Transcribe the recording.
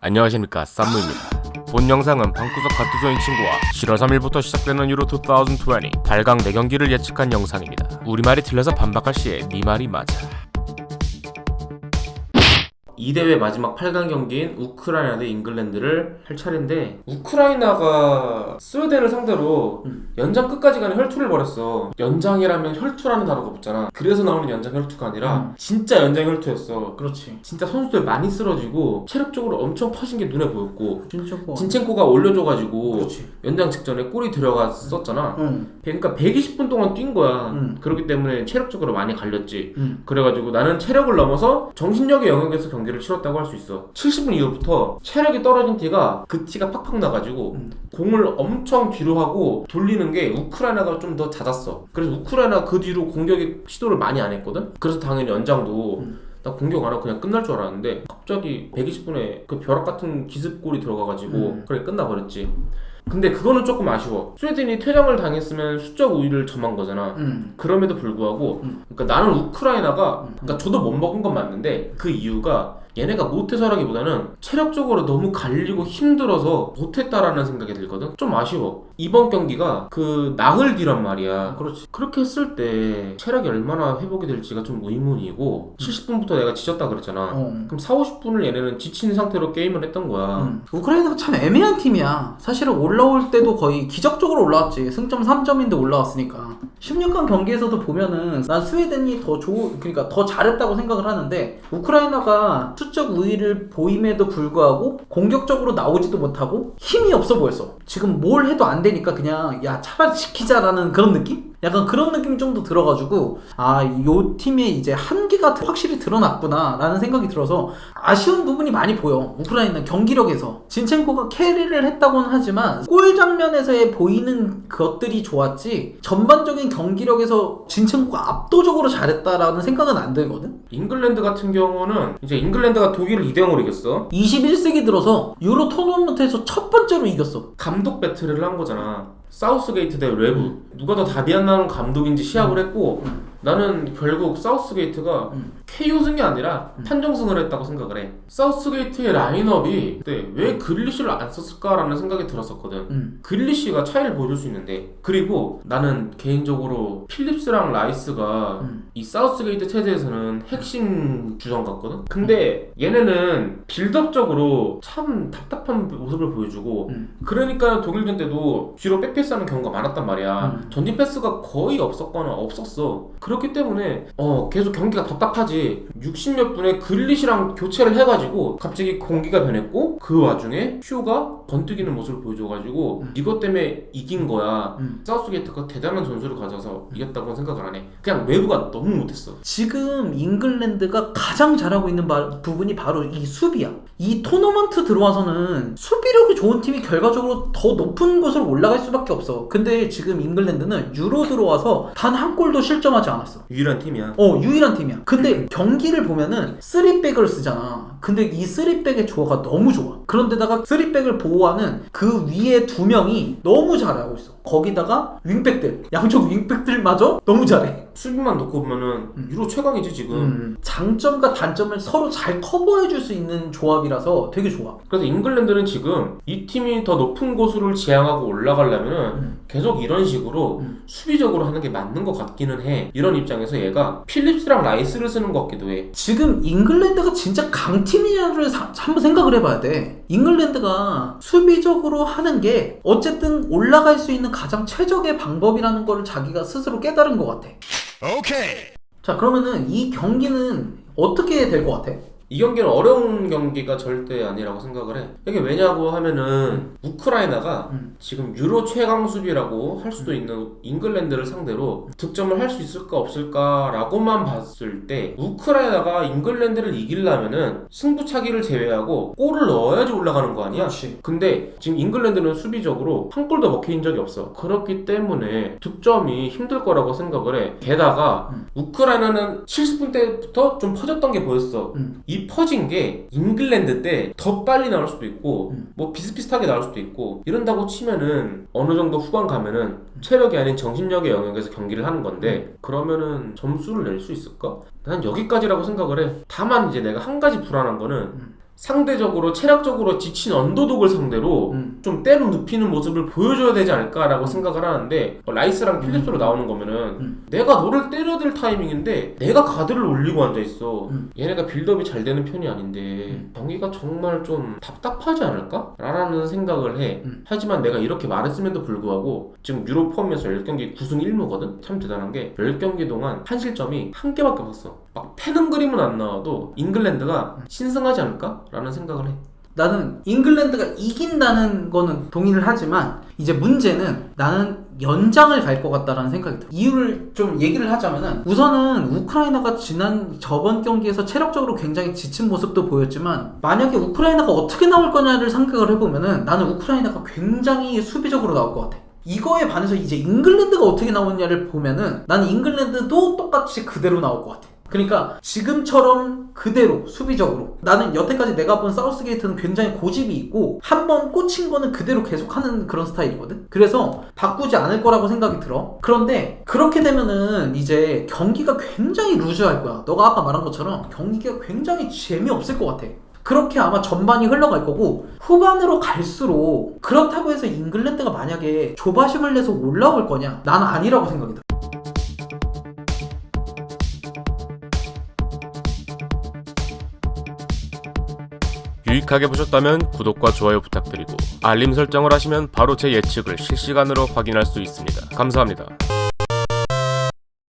안녕하십니까 쌈무입니다. 본 영상은 방구석 가투소인 친구와 7월 3일부터 시작되는 유로 2020 8강 4경기를 예측한 영상입니다. 우리말이 틀려서 반박할 시에 네 말이 맞아 이 대회 마지막 8강 경기인 우크라이나 대 잉글랜드를 할 차례인데 우크라이나가 스웨덴을 상대로 연장 끝까지 가는 혈투를 벌였어 연장이라면 혈투라는 단어가 붙잖아 그래서 나오는 연장 혈투가 아니라 진짜 연장 혈투였어 그렇지. 진짜 선수들 많이 쓰러지고 체력적으로 엄청 퍼진 게 눈에 보였고 뭐. 진첸코가 올려줘가지고 그렇지. 연장 직전에 골이 들어갔었잖아 응. 그러니까 120분 동안 뛴 거야 응. 그렇기 때문에 체력적으로 많이 갈렸지 응. 그래가지고 나는 체력을 넘어서 정신력의 영역에서 경기 를 치렀다고 할 수 있어 70분 이후부터 체력이 떨어진 티가 그 티가 팍팍 나가지고 음. 공을 엄청 뒤로 하고 돌리는 게 우크라이나가 좀 더 잦았어 그래서 우크라이나 그 뒤로 공격의 시도를 많이 안 했거든 그래서 당연히 연장도 음. 나 공격 안 하고 그냥 끝날 줄 알았는데 갑자기 120분에 그 벼락 같은 기습골이 들어가가지고 음. 그래 끝나버렸지 근데 그거는 조금 아쉬워 스웨덴이 퇴장을 당했으면 수적 우위를 점한 거잖아 응. 그럼에도 불구하고 음. 그러니까 나는 우크라이나가 음. 그러니까 저도 못 먹은 건 맞는데 그 이유가 얘네가 못해서라기보다는 체력적으로 너무 갈리고 힘들어서 못했다라는 생각이 들거든 좀 아쉬워 이번 경기가 그 나흘 뒤란 말이야 그렇지. 그렇게 했을 때 체력이 얼마나 회복이 될지가 좀 의문이고 70분부터 내가 지쳤다 그랬잖아 어. 그럼 4, 50분을 얘네는 지친 상태로 게임을 했던 거야 응. 우크라이나가 참 애매한 팀이야. 사실은 올라올 때도 거의 기적적으로 올라왔지. 승점 3점인데 올라왔으니까. 16강 경기에서도 보면은 난 스웨덴이 더 좋, 그러니까 더 잘했다고 생각을 하는데 우크라이나가 수적 우위를 보임에도 불구하고 공격적으로 나오지도 못하고 힘이 없어 보였어. 지금 뭘 해도 안 되니까 그냥 야 차라리 지키자라는 그런 느낌? 약간 그런 느낌 정도 들어가지고 아 요 팀의 이제 한계가 확실히 드러났구나라는 생각이 들어서 아쉬운 부분이 많이 보여. 우크라이나 경기력에서. 진첸코가 캐리를 했다고는 하지만 골 장면에서의 보이는 것들이 좋았지 전반적인 경기력에서 진첸코가 압도적으로 잘했다라는 생각은 안 들거든. 잉글랜드 같은 경우는 이제 잉글랜드가 독일을 2대 0으로 이겼어. 21세기 들어서 유로 토너먼트에서 첫 번째로 이겼어. 감독 배틀을 한 거잖아. 사우스게이트 대 레브. 누가 더 답이 안 나는 감독인지 시합을 했고 나는 결국 사우스게이트가 음. KO승이 아니라 판정승을 했다고 생각을 해. 사우스게이트의 라인업이 그때 왜 그릴리시를 안 썼을까라는 생각이 들었었거든. 음. 그릴리시가 차이를 보여줄 수 있는데 그리고 나는 개인적으로 필립스랑 라이스가 음. 이 사우스게이트 체제에서는 핵심 주전 같거든? 근데 얘네는 빌드업적으로 참 답답한 모습을 보여주고 음. 그러니까 독일전 때도 뒤로 백패스하는 경우가 많았단 말이야 음. 전진 패스가 거의 없었거나 없었어 그렇기 때문에 어 계속 경기가 답답하지. 60몇 분에 그릴리시랑 교체를 해가지고 갑자기 공기가 변했고 그 와중에 퓨가 번뜩이는 모습을 보여줘가지고 음. 이것 때문에 이긴 거야 음. 사우스게이트가 대단한 전술을 가져서 이겼다고 생각을 안 해. 그냥 외부가 너무 못했어. 지금 잉글랜드가 가장 잘하고 있는 바- 부분이 바로 이 수비야. 이 토너먼트 들어와서는 수비력이 좋은 팀이 결과적으로 더 높은 곳으로 올라갈 수밖에 없어. 근데 지금 잉글랜드는 유로 들어와서 단 한 골도 실점하지 않았어. 유일한 팀이야. 어, 유일한 팀이야. 근데 경기를 보면은 3백을 쓰잖아. 근데 이 3백의 조화가 너무 좋아. 그런데다가 3백을 보호하는 그 위에 두 명이 너무 잘하고 있어. 거기다가 윙백들, 양쪽 윙백들마저 너무 잘해. 수비만 놓고 보면은 음. 유로 최강이지 지금. 음, 장점과 단점을 서로 잘 커버해 줄 수 있는 조합이라서 되게 좋아. 그래서 잉글랜드는 지금 이 팀이 더 높은 곳으로 지향하고 올라가려면은 음. 계속 이런 식으로 음. 수비적으로 하는 게 맞는 것 같기는 해. 이런 입장에서 얘가 필립스랑 라이스를 쓰는 것 같기도 해. 지금 잉글랜드가 진짜 강팀이냐를 사- 한번 생각을 해봐야 돼. 잉글랜드가 수비적으로 하는 게 어쨌든 올라갈 수 있는 가장 최적의 방법이라는 걸 자기가 스스로 깨달은 것 같아. Okay. 자, 그러면은 이 경기는 어떻게 될 것 같아? 이 경기는 어려운 경기가 절대 아니라고 생각을 해. 이게 왜냐고 하면은 우크라이나가 음. 지금 유로 최강 수비라고 할 수도 있는 잉글랜드를 상대로 득점을 할 수 있을까 없을까라고만 봤을 때 우크라이나가 잉글랜드를 이기려면은 승부차기를 제외하고 골을 넣어야지 올라가는 거 아니야? 그렇지. 근데 지금 잉글랜드는 수비적으로 한 골도 먹힌 적이 없어. 그렇기 때문에 득점이 힘들 거라고 생각을 해. 게다가 음. 우크라이나는 70분 때부터 좀 퍼졌던 게 보였어. 음. 이 퍼진 게 잉글랜드 때 더 빨리 나올 수도 있고 음. 뭐 비슷비슷하게 나올 수도 있고 이런다고 치면은 어느 정도 후반 가면은 체력이 아닌 정신력의 영역에서 경기를 하는 건데 그러면은 점수를 낼 수 있을까? 난 여기까지라고 생각을 해. 다만 이제 내가 한 가지 불안한 거는 음. 상대적으로 체력적으로 지친 언더독을 상대로 음. 좀 때로 눕히는 모습을 보여줘야 되지 않을까라고 생각을 하는데 뭐 라이스랑 필립스로 나오는 거면은 음. 내가 너를 때려야 될 타이밍인데 내가 가드를 올리고 앉아 있어. 음. 얘네가 빌드업이 잘 되는 편이 아닌데 경기가 정말 좀 답답하지 않을까? 라는 생각을 해. 음. 하지만 내가 이렇게 말했음에도 불구하고 지금 유로 포함해서 10경기 9승 1무거든? 참 대단한 게 10경기 동안 한 실점이 한 개밖에 없었어. 막 패는 그림은 안 나와도 잉글랜드가 신승하지 않을까? 라는 생각을 해. 나는 잉글랜드가 이긴다는 거는 동의를 하지만 이제 문제는 나는 연장을 갈 것 같다라는 생각이 들어. 이유를 좀 얘기를 하자면은 우선은 우크라이나가 지난 저번 경기에서 체력적으로 굉장히 지친 모습도 보였지만 만약에 우크라이나가 어떻게 나올 거냐를 생각을 해보면은 나는 우크라이나가 굉장히 수비적으로 나올 것 같아. 이거에 반해서 이제 잉글랜드가 어떻게 나오냐를 보면은 나는 잉글랜드도 똑같이 그대로 나올 것 같아. 그러니까 지금처럼 그대로 수비적으로. 나는 여태까지 내가 본 사우스 게이트는 굉장히 고집이 있고 한 번 꽂힌 거는 그대로 계속하는 그런 스타일이거든? 그래서 바꾸지 않을 거라고 생각이 들어. 그런데 그렇게 되면은 이제 경기가 굉장히 루즈할 거야. 너가 아까 말한 것처럼 경기가 굉장히 재미없을 것 같아. 그렇게 아마 전반이 흘러갈 거고 후반으로 갈수록 그렇다고 해서 잉글랜드가 만약에 조바심을 내서 올라올 거냐? 나는 아니라고 생각이 들어 유익하게 보셨다면 구독과 좋아요 부탁드리고 알림 설정을 하시면 바로 제 예측을 실시간으로 확인할 수 있습니다. 감사합니다.